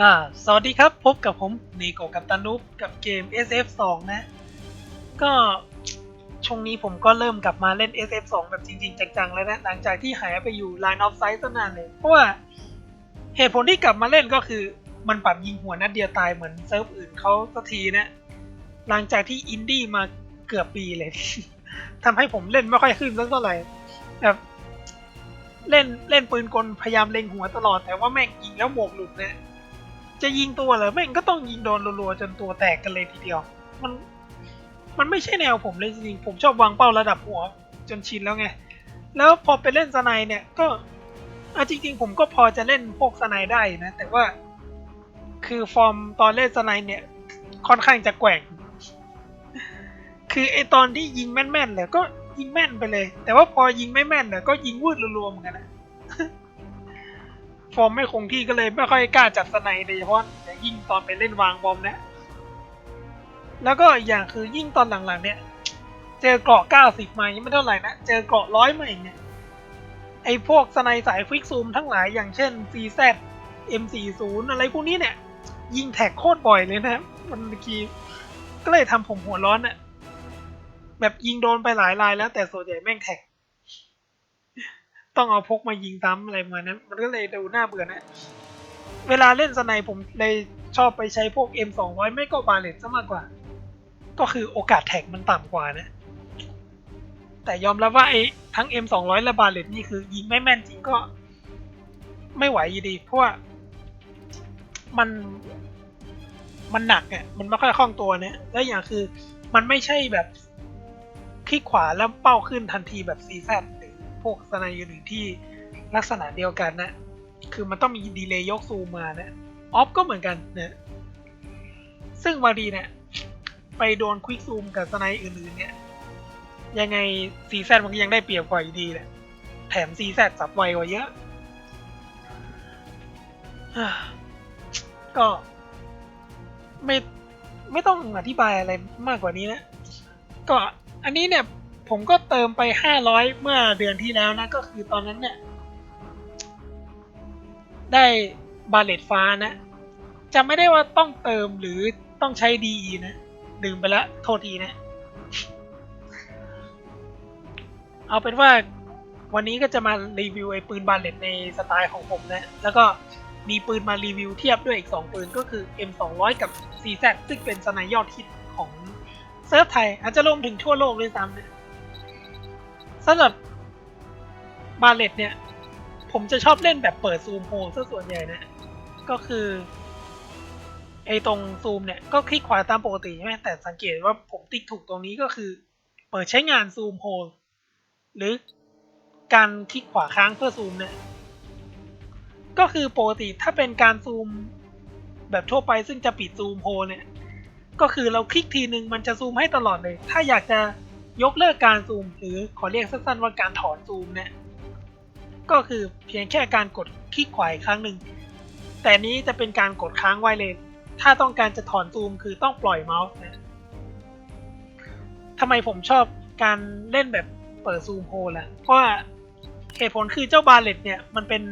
อ่าสวัสดีครับพบกับผมเนโกกับตานุปกับเกม SF2 นะ ก็ช่วงนี้ผมก็เริ่มกลับมาเล่น SF2 แบบจริง ๆ จังๆ แล้วนะ หลังจากที่หายไปอยู่ Line of Sight ตั้งนานเลย เพราะว่าเหตุผลที่กลับมาเล่นก็คือมันปรับยิงหัวนัดเดียวตายเหมือนเซิร์ฟอื่นเขาสักทีนะ หลังจากที่อินดี้มาเกือบปีเลย ทำให้ผมเล่นไม่ค่อยขึ้นสักเท่าไหร่แบบเล่นเล่นปืนกลพยายามเล็งหัวตลอดแต่ว่าแม่งยิงแล้วหมวกหลุดเนี่ย จะยิงตัวเหรอแม่งก็ต้องยิงโดนรัวๆจนตัวแตกกันเลยทีเดียว มัน มันไม่ใช่แนวผมเลยจริงๆผมชอบวางเป้าระดับหัวจนชินแล้วไง แล้วพอไปเล่นสไนด์เนี่ยก็อาจริงๆผมก็พอจะเล่นพวกสไนด์ได้นะ แต่ว่าคือฟอร์มตอนเล่นสไนด์เนี่ย ค่อนข้างจะแกว่ง คือไอตอนที่ยิงแม่นๆเนี่ยก็ยิงแม่นไปเลย แต่ว่าพอยิงไม่แม่นเนี่ยก็ยิงวืดรัวๆเหมือนกันนะ ฟอร์มไม่คงที่ก็เลยไม่ค่อยกล้าจับสไนด์โดยเฉพาะอย่างยิ่งตอนไปเล่นวางบอมนะแล้วก็อีกอย่างคือยิ่งตอนหลังๆเนี่ย เจอเกราะ 90มายังไม่เท่าไหร่นะ เจอเกราะร้อยมาอีกเนี่ยไอพวกสไนด์สายฟิกซูมทั้งหลายอย่างเช่น CZ M40 อะไรพวกนี้เนี่ย ยิงแท็กโคตรบ่อยเลยนะมันเมื่อกี้ก็เลยทำผมหัวร้อนอะแบบยิงโดนไปหลายรายแล้วแต่ส่วนใหญ่แม่งแท็ก ต้องเอาพกมายิงซ้ำอะไรประมาณนั้น มันก็เลยดูน่าเบื่อนะ เวลาเล่นสไนผมเลยชอบไปใช้พวก M200 ไม่ก็บาเลตซะมากกว่า ก็คือโอกาสแท็กมันต่ำกว่านะ แต่ยอมรับว่าไอ้ทั้ง M200 และบาเลตนี่คือยิงไม่แม่นจริงก็ ไม่ไหวอยู่ดี เพราะว่ามันมันหนักอะมันไม่ค่อยคล่องตัวเนี่ยและอย่างคือมันไม่ใช่แบบคลิกขวาแล้วเป้าขึ้นทันทีแบบ CZ หรือ พวกสไนด์อื่นที่ลักษณะเดียวกันนะคือมันต้องมีดีเลย์ยกซูมมานะออฟก็เหมือนกันนะซึ่งบางทีเนี่ยไปโดนควิกซูมกับสไนด์อื่นๆเนี่ยยังไง CZ มันก็ยังได้เปรียบกว่าอยู่ดีแหละแถม CZ สับไวกว่าเยอะ ก็ไม่ไม่ต้องอธิบายอะไรมากกว่านี้นะ ก็อันนี้เนี่ย ผมก็เติมไปห้าร้อยเมื่อเดือนที่แล้วนะ ก็คือตอนนั้นเนี่ย ได้บาเลตฟ้านะจะไม่ได้ว่าต้องเติมหรือต้องใช้ดีนะลืมไปละโทษทีนะ เอาเป็นว่าวันนี้ก็จะมารีวิวไอ้ปืนบาเลตในสไตล์ของผมนะ แล้วก็มีปืนมารีวิวเทียบด้วยอีก 2 ปืนก็คือ M200 กับ CZ ซึ่งเป็นสไนยอดฮิตของเซิร์ฟไทย อาจจะรวมถึงทั่วโลกด้วยซ้ำนะ สำหรับบาเลตเนี่ย ผมจะชอบเล่นแบบเปิดซูมโฮซะส่วนใหญ่นะ ก็คือไอตรงซูมเนี่ยก็คลิกขวาตามปกติใช่ไหมแต่สังเกตว่าผมติ๊กถูกตรงนี้ก็คือ เปิดใช้งานซูมโฮหรือการคลิกขวาค้างเพื่อซูมเนี่ยก็คือปกติถ้าเป็นการซูมแบบทั่วไปซึ่งจะปิดซูมโฮเนี่ย ก็คือเราคลิกทีนึงมันจะซูมให้ตลอดเลย ถ้าอยากจะ ยกเลิกการซูมหรือขอเรียกสั้นๆว่าการถอนซูมเนี่ยก็คือเพียงแค่การกดคลิกขวาครั้งหนึ่ง แต่นี้จะเป็นการกดค้างไว้เลย ถ้าต้องการจะถอนซูมคือต้องปล่อยเมาส์นะทำไมผมชอบการเล่นแบบเปิดซูมโฮล่ะ เพราะเหตุผลคือเจ้าบาเลตเนี่ย มันเป็น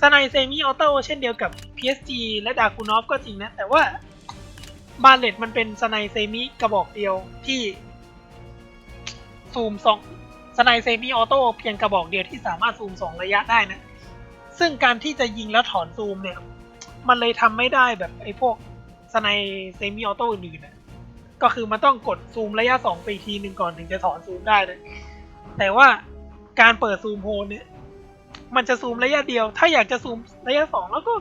สไนเซมิออโต้เช่นเดียวกับ PSG และดากูนอฟก็จริงนะ แต่ว่าบาเลตมันเป็นสไนเซมิกระบอกเดียวที่ ซูมสองสไนเซมิออโต้เพียงกระบอกเดียวที่สามารถซูมสองระยะได้นะ ซึ่งการที่จะยิงแล้วถอนซูมเนี่ย มันเลยทำไม่ได้แบบไอ้พวกสไนเซมิออโต้อื่นๆนะก็คือมันต้องกดซูมระยะสองไปทีหนึ่งก่อนถึงจะถอนซูมได้นะแต่ว่าการเปิดซูมโฮเนี่ยมันจะซูมระยะเดียว ถ้าอยากจะซูมระยะสองแล้วก็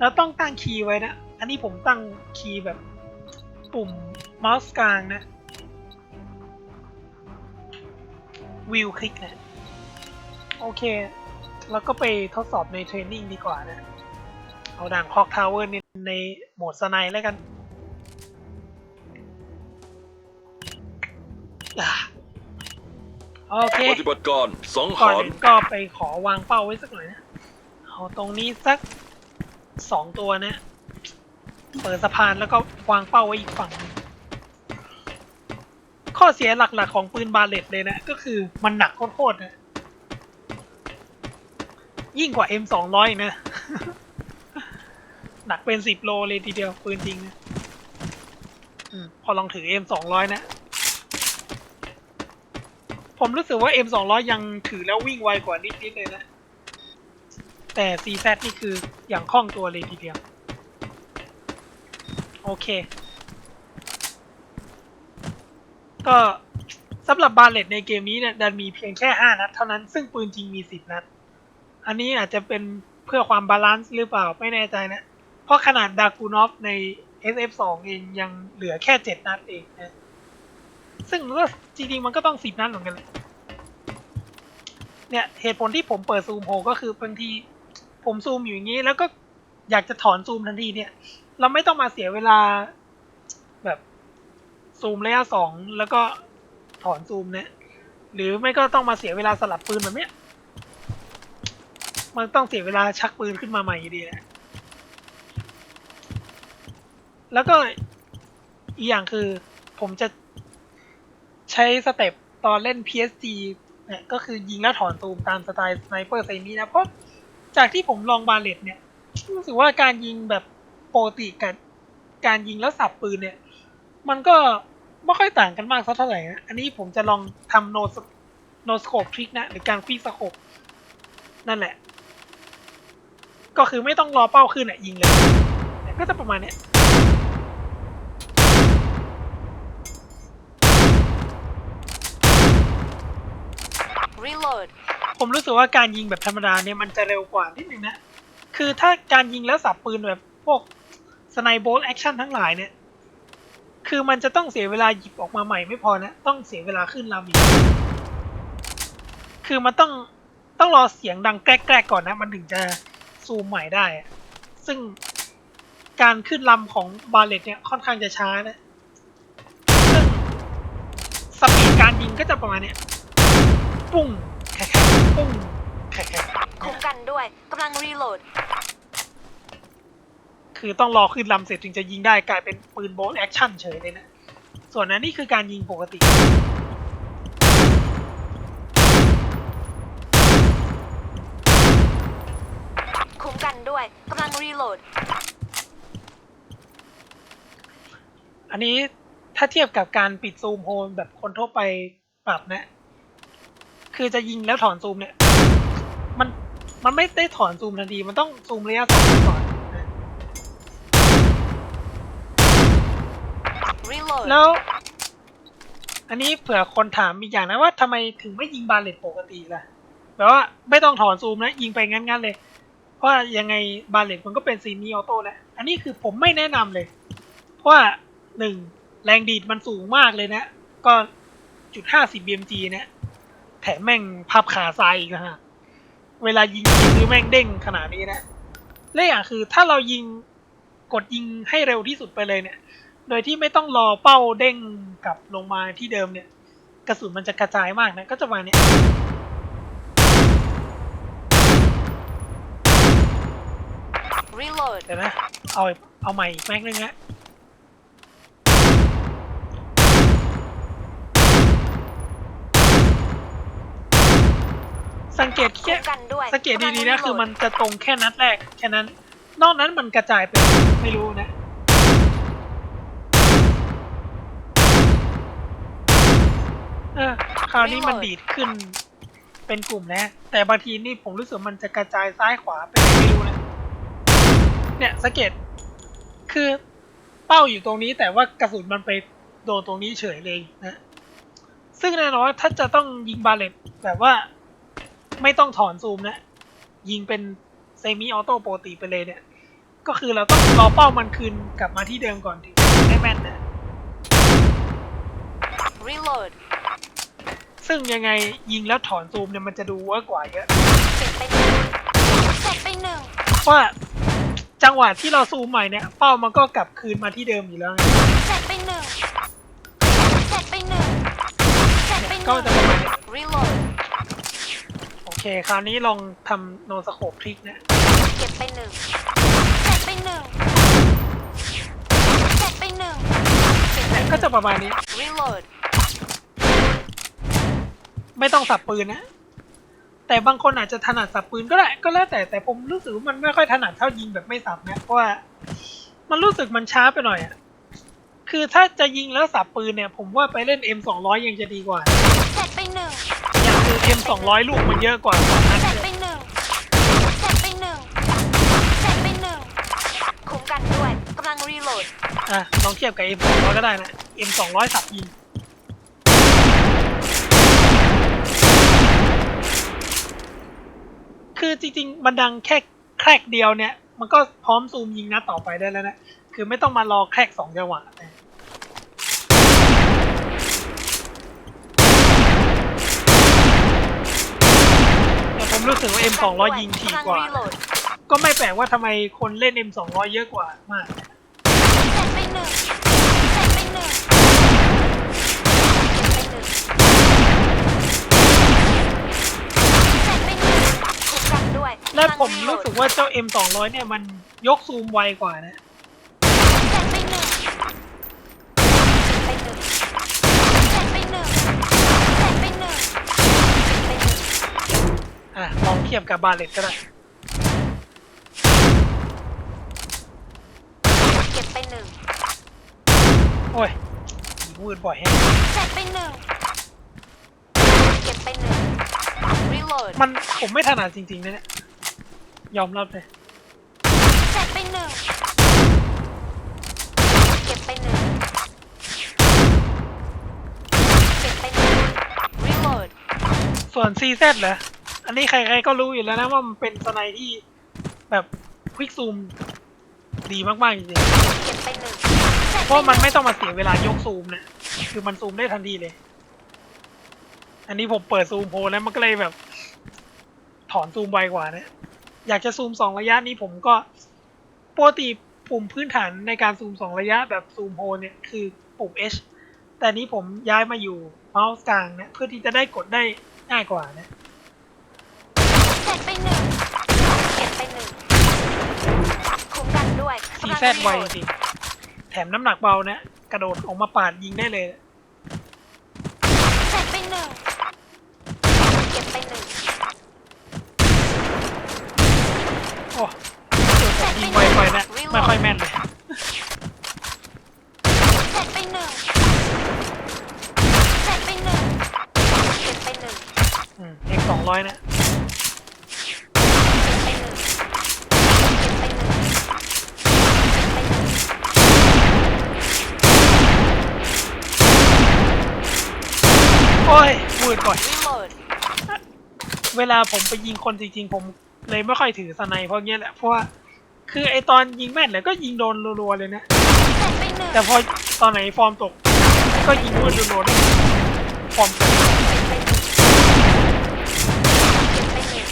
เราต้องตั้งคีย์ไว้นะ อันนี้ผมตั้งคีย์แบบปุ่มเมาส์กลางนะ วิวคลิกนะ โอเค แล้วก็ไปทดสอบในเทรนนิ่งดีกว่านะ เอาด่างคอกทาวเวอร์ในในโหมดสไนแล้วกันอะโอเค ปฏิบัติการสังก่อนหารอื่นก็ไปขอวางเป้าไว้สักหน่อยนะ เอาตรงนี้สักสองตัวนะ เปิดสะพานแล้วก็วางเป้าไว้อีกฝั่งหนึ่ง ข้อเสียหลักๆของปืนบาเลตเลยนะ ก็คือมันหนักโคตรๆนะ ยิ่งกว่า M200 นะ หนักเป็นสิบโลเลยทีเดียว ปืนจริงนะอพอลองถือ M สองร้อยนะ ผมรู้สึกว่า M สองร้อยยังถือแล้ววิ่งไวกว่านิดๆเลยนะ แต่ CZ นี่คืออย่างคล่องตัวเลยทีเดียว โอเค ก็สำหรับบาเลตในเกมนี้เนี่ยดันมีเพียงแค่ 5 นัดเท่านั้นซึ่งปืนจริงมี 10 นัด อันนี้อาจจะเป็นเพื่อความบาลานซ์หรือเปล่าไม่แน่ใจนะ เพราะขนาดดากูนอฟใน SF2 เองยังเหลือแค่ 7 นัดเองนะ ซึ่งก็จริงๆมันก็ต้อง 10 นัดเหมือนกันแหละเนี่ยเหตุผลที่ผมเปิดซูมโฮก็คือบางทีผมซูมอยู่อย่างนี้ แล้วก็อยากจะถอนซูมทันทีเนี่ย เราไม่ต้องมาเสียเวลา ซูมระยะสองแล้วก็ถอนซูมเนี่ย หรือไม่ก็ต้องมาเสียเวลาสลับปืนแบบเนี้ย มันต้องเสียเวลาชักปืนขึ้นมาใหม่อยู่ดีนะแล้วก็อีกอย่างคือผมจะใช้สเต็ปตอนเล่น PSG เนี่ยก็คือยิงแล้วถอนซูมตามสไตล์สไนเปอร์ไซนี้นะเพราะจากที่ผมลองบาเลตเนี่ยรู้สึกว่าการยิงแบบโปกติกับการยิงแล้วสับปืนเนี่ย มันก็ไม่ค่อยต่างกันมากสักเท่าไหร่นะ อันนี้ผมจะลองทำโนโนสโคปทริกนะ หรือการฟรีสโคปนั่นแหละ ก็คือไม่ต้องรอเป้าขึ้นอะยิงเลยเนี่ยก็จะประมาณเนี้ย Reload. ผมรู้สึกว่าการยิงแบบธรรมดาเนี่ยมันจะเร็วกว่านิดนึงนะ คือถ้าการยิงแล้วสับปืนแบบพวกสไนโบลแอคชั่นทั้งหลายเนี่ย คือมันจะต้องเสียเวลาหยิบออกมาใหม่ไม่พอนะ ต้องเสียเวลาขึ้นลำอีก คือมันต้องต้องรอเสียงดังแกรกๆก่อนนะ มันถึงจะซูมใหม่ได้ ซึ่งการขึ้นลำของบาเลตเนี่ยค่อนข้างจะช้านะซึ่งสปีดการยิงก็จะประมาณเนี้ยปุ้งแค่ๆปุ้งแค่ๆคุ้มกันด้วยกำลัง reload คือต้องรอขึ้นลำเสร็จถึงจะยิงได้กลายเป็นปืนโบลแอคชั่นเฉยเลยนะ ส่วนนั้นนี่คือการยิงปกติ คุ้มกันด้วยกำลัง reload อันนี้ถ้าเทียบกับการปิดซูมโฮมแบบคนทั่วไปปรับนะ คือจะยิงแล้วถอนซูมเนี่ย มัน มันไม่ได้ถอนซูมทันที มันต้องซูมระยะสองก่อนนะ reload แล้ว อันนี้เผื่อคนถามอีกอย่างนะว่าทำไมถึงไม่ยิงบาเลตปกติล่ะแบบว่าไม่ต้องถอนซูมนะ ยิงไปงั้นๆเลย เพราะยังไงบาเลตมันก็เป็นซีมีออโต้แล้ว อันนี้คือผมไม่แนะนำเลย เพราะว่าหนึ่งแรงดีดมันสูงมากเลยนะ ก็จุดห้าสิบ BMG เนี่ยแถมแม่งพับขาซ้ายอีกนะฮะ เวลายิงยิงคือแม่งเด้งขนาดนี้นะและอย่างคือถ้าเรายิงกดยิงให้เร็วที่สุดไปเลยเนี่ย โดยที่ไม่ต้องรอเป้าเด้งกลับลงมาที่เดิมเนี่ย กระสุนมันจะกระจายมากนะ ก็จะมาเนี่ย reload เดี๋ยวนะ เอาเอาใหม่อีกแม็กนึงฮะสังเกตแค่คุ้มกันด้วยสังเกตดีๆนะกำลังคือมัน reload จะตรงแค่นัดแรกแค่นั้น นอกนั้นมันกระจายไปไม่รู้นะ เออคราวนี้มันดีดขึ้นเป็นกลุ่มนะแต่บางทีนี่ผมรู้สึกมันจะกระจายซ้ายขวาเป็นไงไม่รู้นะเนี่ยสังเกตคือเป้าอยู่ตรงนี้แต่ว่ากระสุนมันไปโดนตรงนี้เฉยเลยนะซึ่งแน่นอนว่าถ้าจะต้องยิงบาเลตแบบว่าไม่ต้องถอนซูมนะ ยิงเป็นเซมิออโต้ปกติไปเลยเนี่ย ก็คือเราต้องรอเป้ามันคืนกลับมาที่เดิมก่อนถึงจะยิงได้แม่นนะ reload ซึ่งยังไงยิงแล้วถอนซูมเนี่ยมันจะดูเวิร์กกว่าเยอะเจ็บไปหนึ่งเจ็บไปหนึ่งว่าจังหวะที่เราซูมใหม่เนี่ยเป้ามันก็กลับคืนมาที่เดิมอยู่แล้วไงเจ็บไปหนึ่งเจ็บไปหนึ่งเจ็บไปหก็นึ่งจะประมาณนี้ reload โอเค คราวนี้ลองทำโนสโคปทริกนะเก็บไปหนึ่งเจ็บไปหนึ่งเจ็บไปหนึ่งเจ็บไปเนี่ยหก็นึ่งจะประมาณนี้ reload ไม่ต้องสับปืนนะ แต่บางคนอาจจะถนัดสับปืนก็ได้ก็แล้วแต่แต่ผมรู้สึกว่ามันไม่ค่อยถนัดเท่ายิงแบบไม่สับนะเพราะว่ามันรู้สึกมันช้าไปหน่อยอะคือถ้าจะยิงแล้วสับปืนเนี่ย ผมว่าไปเล่น M 2 0 0 ยังจะดีกว่าเสร็จไปหนึ่งอย่างคือ M 2 0 0 ลูกมันเยอะกว่าสองนัดเสร็จเนี่ยไปหนึ่งเสร็จไปหนึ่งเสร็จไปหนึ่งคุ้มกันด้วยกำลังรีโหลดอะลองเทียบกับ M 2 0 0 ก็ได้นะ M 2 0 0 สับยิง คือจริงๆ มันดังแค่แครกเดียวเนี่ย มันก็พร้อมซูมยิงนัดต่อไปได้แล้วนะ คือไม่ต้องมารอแครกสองจังหวะนะแต่ผมรู้สึกว่า M 2 0 0 ยิงถี่กว่า ก็ไม่แปลกว่าทำไมคนเล่น M 2 0 0 เยอะกว่ามากเสร็จไปหนึ่งเสร็จไปหนึ่งเสร็จไปหนึ่งเสร็จไปหนึ่งคุ้มกันด้วย และผมกำงรู้สึกว่าเจ้า M 2 0 0 เนี่ยมันยกซูมไวกว่านะเสร็จไปหนึ่งเสร็จไปหนึ่งเสร็จไปหนึ่งเสร็จไปหนึ่งเสร็จไปหนึ่งอะลองเทียบกับบาเลตก็ได้เก็บไปหนึ่งโอ้ยยิงวืดบ่อยแฮะเสร็จไปหนึ่งเก็บไปหนึ่งรีโหลดมันผมไม่ถนัดจริงๆนะเนี่ย ยอมรับเลยเสร็จไปหนึ่งเก็บไปหนึ่งเก็บไปหนึ่งรีโหลดส่วน CZ เหรอ อันนี้ใครๆก็รู้อยู่แล้วนะว่ามันเป็นสไนที่แบบควิกซูมดีมากๆจริงเก็บไปหนึ่งๆเพราะมันไม่ต้องมาเสียเวลายกซูมนะ คือมันซูมได้ทันทีเลย อันนี้ผมเปิดซูมโพลแล้วมันก็เลยแบบ ถอนซูมไวกว่านะ อยากจะซูมสองระยะนี้ผมก็ปกติปุ่มพื้นฐานในการซูมสองระยะแบบซูมโพลเนี่ยคือปุ่ม H แต่นี้ผมย้ายมาอยู่เมาส์กลางเนี่ยเพื่อที่จะได้กดได้ง่ายกว่านะเสร็จไปหนึ่งเก็บไปหนึ่งคุ้มกันด้วยซีกำลังแซดรีไวโหลดจริงแถมน้ำหนักเบานะ กระโดดออกมาปาดยิงได้เลยเสร็จไปหนึ่งเก็บไปหนึ่ง โอ้ผมยิงไว ไปนะไม่ค่อยแม่นเลยเสร็จไปหนึ่งเสร็จไปหนึ่งเก็บไปหนึ่งอืมเอกสองร้อยนะเก็บไปหนึ่งเก็บไปหนึ่งเก็บไปหนึ่งโอ้ยมืดบ่อยรีโหลดเวลาผมไปยิงคนจริงๆ ผมเลยไม่ค่อยถือสไนเพราะเงี้ยแหละ เพราะว่า คือไอตอนยิงแม่นเลยก็ยิงโดนรัวๆเลยนะเสร็จไปหนึ่งแต่พอตอนไหนฟอร์มตก ก็ยิงมืดรัวๆได้ฟอร์มตกเก็บไปหนึ่งเก็บไปหนึ่ง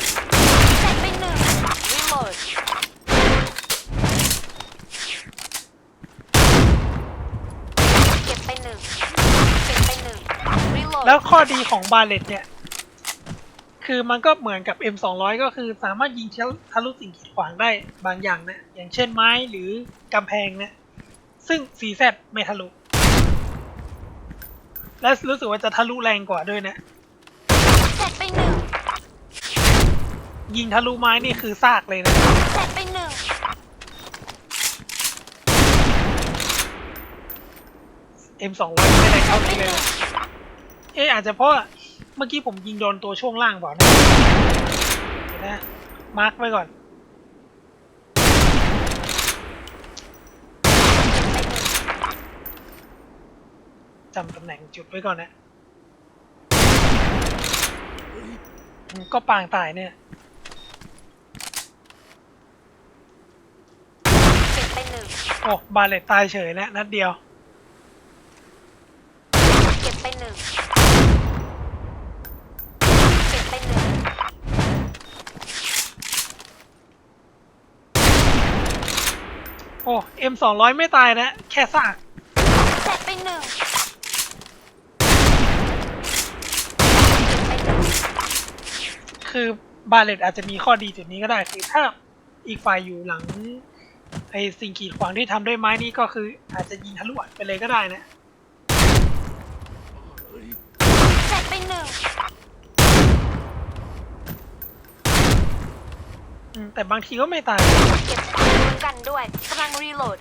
เสร็จไปหนึ่งรีโหลดเก็บไปหนึ่งเก็บไปหนึ่งรีโหลดแล้วข้อดีของบาเลตเนี่ย คือมันก็เหมือนกับ M 2 0 0 ก็คือสามารถยิงทะลุสิ่งกีดขวางได้บางอย่างนะ อย่างเช่นไม้หรือกำแพงนะ ซึ่ง 4Z ไม่ทะลุ และรู้สึกว่าจะทะลุแรงกว่าด้วยนะเไปหนึ่งยิงทะลุไม้นี่คือซากเลยนะเสร็จไปหนึ่ง M 2 0 0ไม่ได้เข้านี้เลย เอ๊ะอาจจะเพราะ เมื่อกี้ผมยิงโดนตัวช่วงล่างเปล่านะเดี๋ยวนะมาร์กไว้ก่อน จำตำแหน่งจุดไว้ก่อนนะอืมก็ปางตายเนี่ยเก็บไปหนึ่งโอ้ บาเลตตายเฉยแล้วนัดเดียว เก็บไปหนึ่งเก็บไปหนึ่ง โอ้ M 2 0 0ไม่ตายนะ แค่ซากเสร็จไปหนึ่งเก็บไปหนึ่งคือบาเลตอาจจะมีข้อดีจุดนี้ก็ได้คือถ้าอีกฝ่ายอยู่หลังไอ้สิ่งกีดขวางที่ทำด้วยไม้นี่ก็คืออาจจะยิงทะลุไปเลยก็ได้นะเสร็จไปหนึ่งอืมแต่บางทีก็ไม่ตาย เก็บคุ้ม กันด้วยกำลังรีโหลด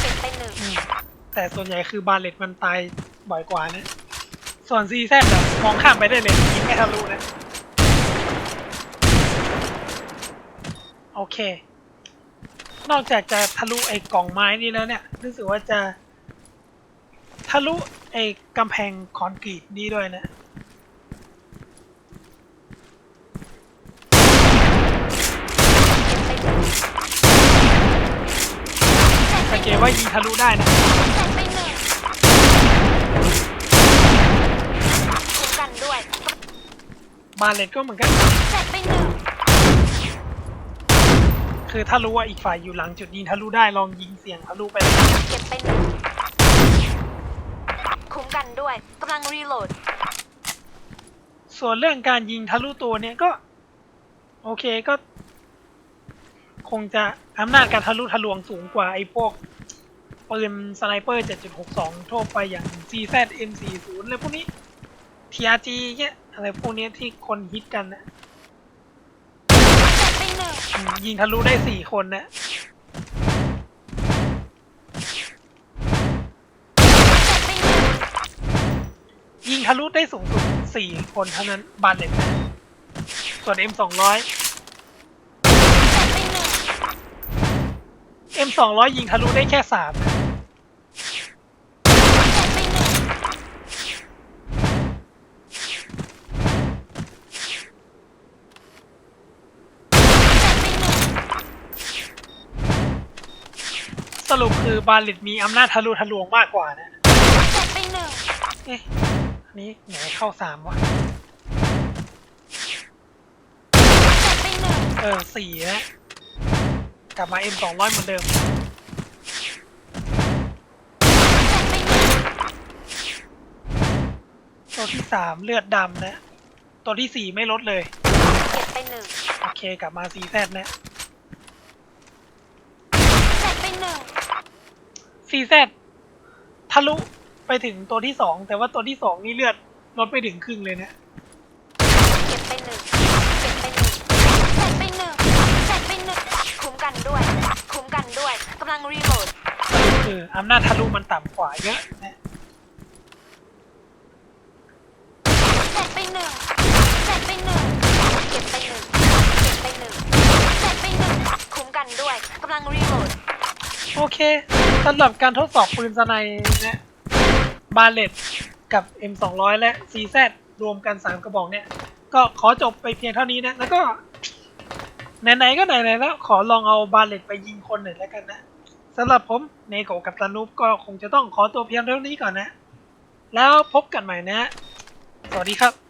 เป็นไปหนึ่งแต่ส่วนใหญ่คือบาเลตมันตายบ่อยกว่านะ ส่วนซีแซ่บมองข้ามไปได้เลยยิงไม่ทะลุนะ โอเค นอกจากจะทะลุไอ้กล่องไม้นี่แล้วเนี่ยรู้สึกว่าจะ ทะลุไอ้กำแพงคอนกรีตนี่ด้วยนะ ว่ายิงทะลุได้นะแตกไปหนึ่งคุ้มกันด้วยบาเลตก็เหมือนกัน แตกไปหนึ่งคือถ้ารู้ว่าอีกฝ่ายอยู่หลังจุดยิงทะลุได้ลองยิงเสียงทะลุไปเลยเก็บไปหนึ่งคุ้มกันด้วยกำลังรีโหลดส่วนเรื่องการยิงทะลุตัวเนี่ยก็ โอเคก็ คงจะอำนาจการทะลุทะลวงสูงกว่าไอ้พวก ปืนสไนเปอร์ 7.62 ทั่วไปอย่าง GZ M40 อะไรพวกนี้ TRG เนี่ยอะไรพวกนี้ที่คนฮิตกันนะยิงทะลุได้ 4 คนนะยิงทะลุได้สูงสุด 4 คนเท่านั้นบาเล็นส่วน M200 M200 ยิงทะลุได้แค่ 3 สรุปคือบาเลตมีอำนาจทะลุทะลวงมากกว่านะแตกไปหนึ่งเอ๊ะอันนี้ไหนเข้าสามวะแตกไปหนึ่งเออสี่นะกลับมา M สองร้อยเหมือนเดิมแตกไปหนึ่งตัวที่สามเลือดดำนะ ตัวที่สี่ไม่ลดเลย เก็บไปหนึ่งโอเคกลับมาซีแซนะแตกไปหนึ่ง ซีแซทะลุไปถึงตัวที่สองแต่ว่าตัวที่สองนี่เลือดลดไปถึงครึ่งเลยนะเก็บไปหนึ่งเก็บไปหนึ่งแตกไปหนึ่งแตกไปหนึ่งคุ้มกันด้วย คุ้มกันด้วยกำลังรีโหลดคืออำนาจทะลุมันต่ำกว่าเยอะนะแตกไปหนึ่งแตกไปหนึ่งเก็บไปหนึ่งเก็บไปหนึ่งแตกไปหนึ่งคุ้มกันด้วยกำลังรีโหลด โอเคสำหรับการทดสอบปืนสไนนะบาเลตกับ M 2 0 0 และ CZ รวมกัน 3 กระบอกเนี่ย ก็ขอจบไปเพียงเท่านี้นะ แล้วก็ ไหนๆก็ไหนๆแล้วขอลองเอาบาเลตไปยิงคนหน่อยแล้วกันนะสำหรับผมเนโกะกับตานุปก็คงจะต้องขอตัวเพียงเท่านี้ก่อนนะ แล้วพบกันใหม่นะ สวัสดีครับ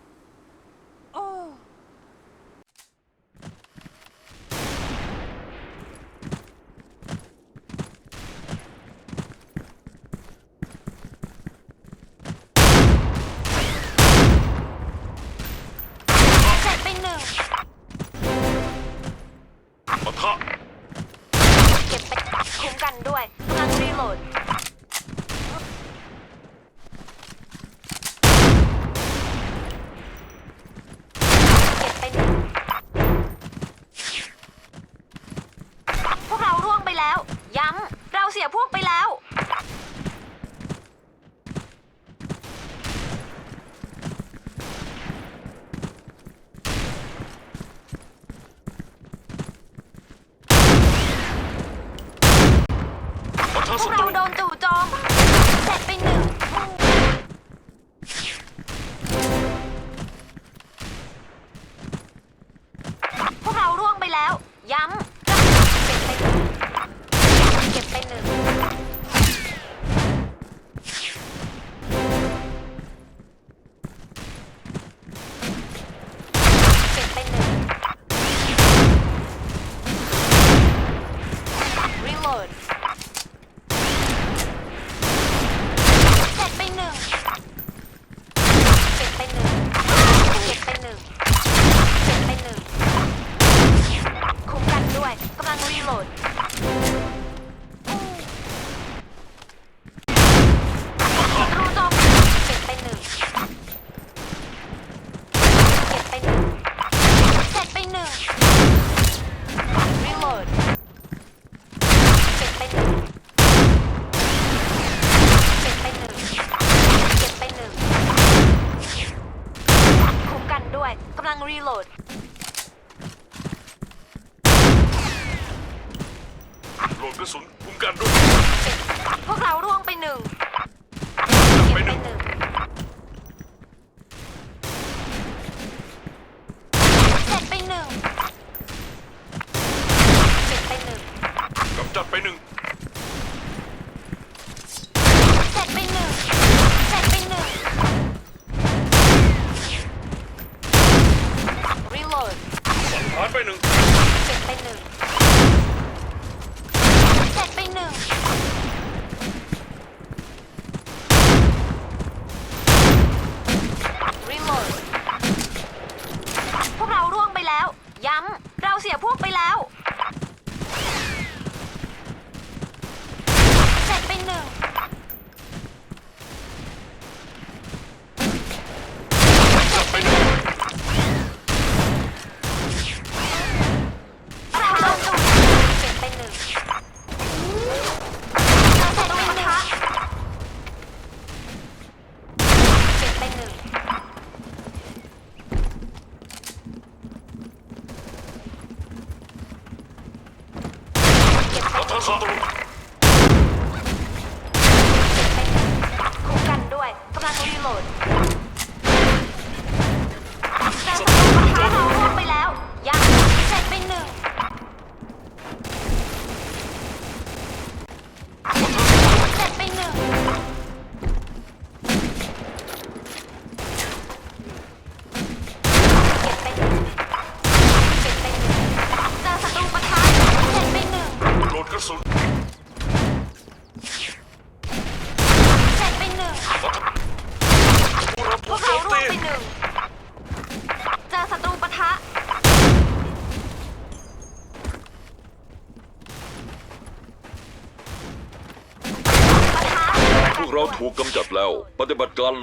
ไปหนึ่ง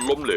ล้มเหลว